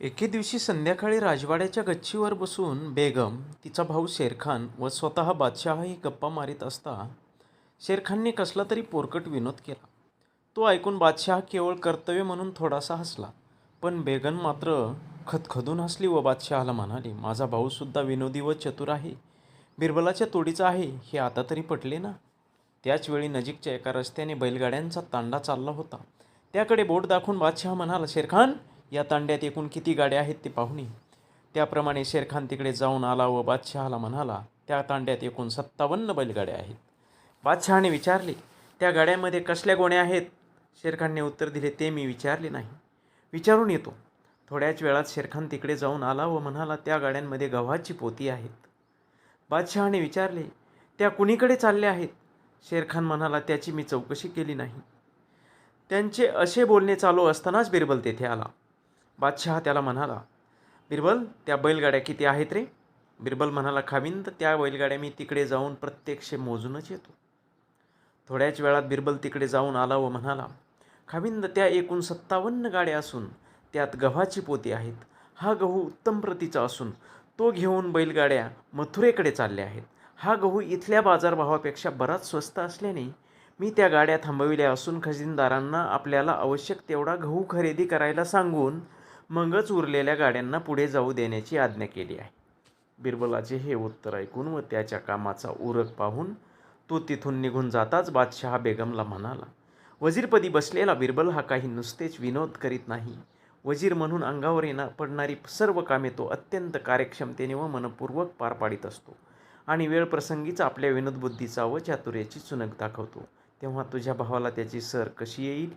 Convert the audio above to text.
एके दिवशी संध्याकाळी राजवाड्याच्या गच्चीवर बसून बेगम तिचा भाऊ शेरखान व स्वतः बादशहाही गप्पा मारीत असता शेरखानने कसला तरी पोरकट विनोद केला. तो ऐकून बादशहा केवळ कर्तव्य म्हणून थोडासा हसला पण बेगम मात्र खदखदून हसली व बादशहाला म्हणाली माझा भाऊसुद्धा विनोदी व चतुर आहे. बिरबलाच्या तोडीचा आहे हे आता तरी पटले ना? त्याचवेळी नजीकच्या एका रस्त्याने बैलगाड्यांचा तांडा चालला होता. त्याकडे बोट दाखवून बादशहा म्हणाला शेरखान या तांड्यात एकूण किती गाड्या आहेत ते पाहुणे त्याप्रमाणे शेरखान तिकडे जाऊन आला व बादशहाला म्हणाला त्या तांड्यात एकूण सत्तावन्न बैलगाड्या आहेत. बादशहाने विचारले त्या गाड्यांमध्ये कसल्या गोण्या आहेत? शेरखानने उत्तर दिले ते मी विचारले नाही. विचारून येतो. थोड्याच वेळात शेरखान तिकडे जाऊन आला व म्हणाला त्या गाड्यांमध्ये गव्हाची पोती आहेत. बादशहाने विचारले त्या कुणीकडे चालल्या आहेत? शेरखान म्हणाला त्याची मी चौकशी केली नाही. त्यांचे असे बोलणे चालू असतानाच बिरबल तेथे आला. बादशहा त्याला म्हणाला बिरबल त्या बैलगाड्या किती आहेत रे? बिरबल म्हणाला खाविंद त्या बैलगाड्या मी तिकडे जाऊन प्रत्यक्ष मोजूनच येतो. थोड्याच वेळात बिरबल तिकडे जाऊन आला व म्हणाला खाविंद त्या एकूण सत्तावन्न गाड्या असून त्यात गव्हाची पोती आहेत. हा गहू उत्तम प्रतीचा असून तो घेऊन बैलगाड्या मथुरेकडे चालल्या आहेत. हा गहू इथल्या बाजारभावापेक्षा बराच स्वस्त असल्याने मी त्या गाड्या थांबविल्या असून खजिनदारांना आपल्याला आवश्यक तेवढा गहू खरेदी करायला सांगून मगच उरलेल्या गाड्यांना पुढे जाऊ देण्याची आज्ञा केली आहे. बिरबलाचे हे उत्तर ऐकून व त्याच्या कामाचा उरक पाहून तो तिथून निघून जाताच बादशहा बेगमला म्हणाला वजीरपदी बसलेला बिरबल हा काही नुसतेच विनोद करीत नाही. वजीर म्हणून अंगावर येणार पडणारी सर्व कामे तो अत्यंत कार्यक्षमतेने व मनपूर्वक पार पाडित असतो आणि वेळ प्रसंगीच आपल्या विनोदबुद्धीचा व चातुर्याची चुनक दाखवतो. तेव्हा तुझ्या भावाला त्याची सर कशी येईल?